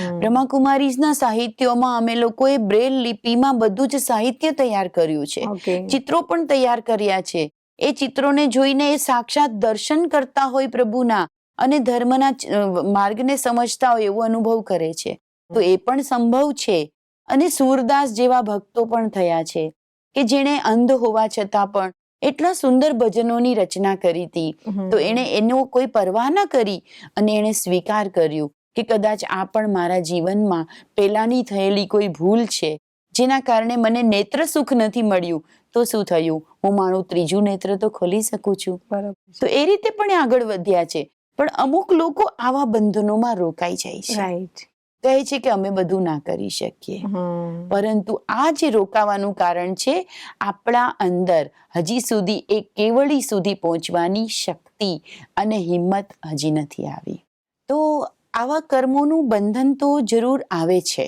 હમ. બ્રહ્માકુમારીઝના સાહિત્યોમાં અમે લોકોએ બ્રેલ લિપિમાં બધું જ સાહિત્ય તૈયાર કર્યું છે. ચિત્રો પણ તૈયાર કર્યા છે. એ ચિત્રોને જોઈને એ સાક્ષાત દર્શન કરતા હોય પ્રભુના અને ધર્મના માર્ગને સમજતા હોય એવો અનુભવ કરે છે. તો એ પણ સંભવ છે. અને સૂરદાસ જેવા ભક્તો પણ થયા છે કે જેણે અંધ હોવા છતાં પણ એટલા સુંદર ભજનોની રચના કરી હતી તો એણે એનો કોઈ પરવા ન કરી અને એણે સ્વીકાર કર્યું. કે કદાચ આ પણ મારા જીવનમાં પેલાની થયેલી કોઈ ભૂલ છે જેના કારણે મને નેત્ર સુખ નથી મળ્યું તો શું થયું? હું મારું ત્રીજું નેત્ર તો ખોલી શકું છું. બરાબર તો એ રીતે પણ આગળ વધ્યા છે. પણ અમુક લોકો આવા બંધનોમાં રોકાઈ જાય છે. રાઈટ કહે છે કે અમે બધું ના કરી શકીએ. પરંતુ આ જે રોકાવાનું કારણ છે આપણા અંદર હજી સુધી એ કેવળી સુધી પહોંચવાની શક્તિ અને હિંમત હજી નથી આવી. તો આવા કર્મોનું બંધન તો જરૂર આવે છે.